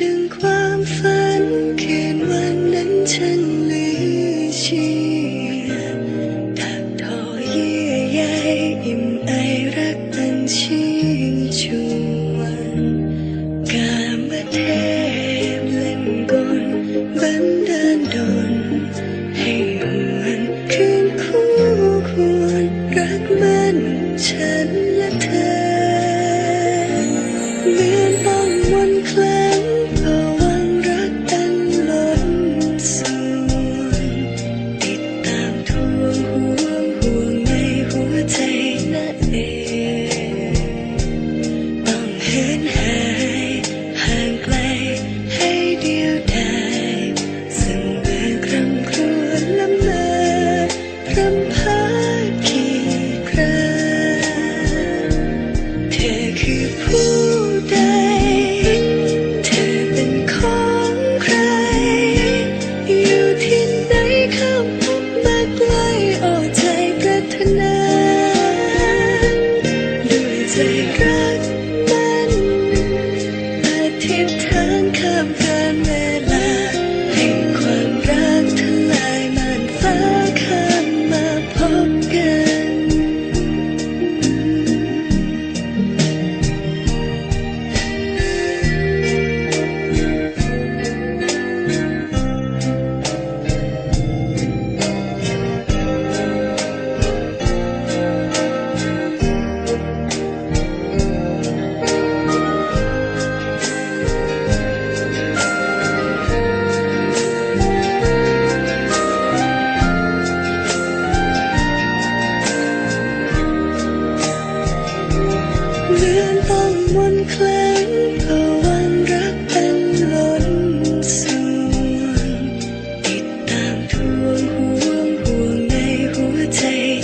ดึงความฝันคืนวันนั้นฉัน goodness.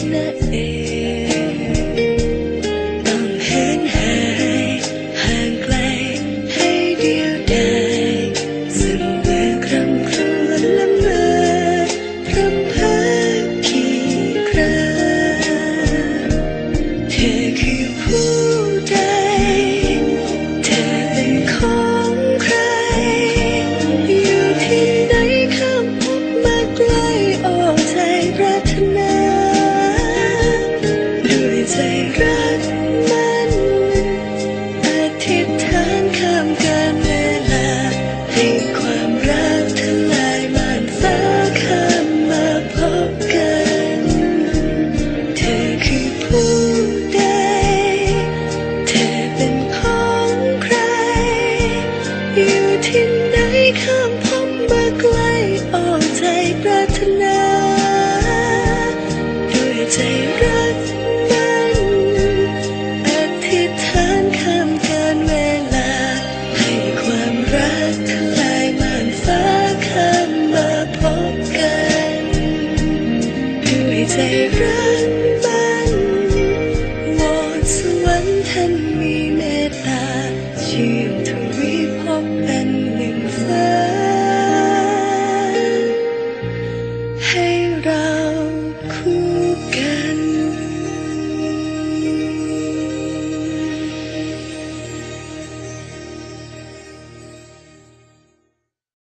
not it. Eh.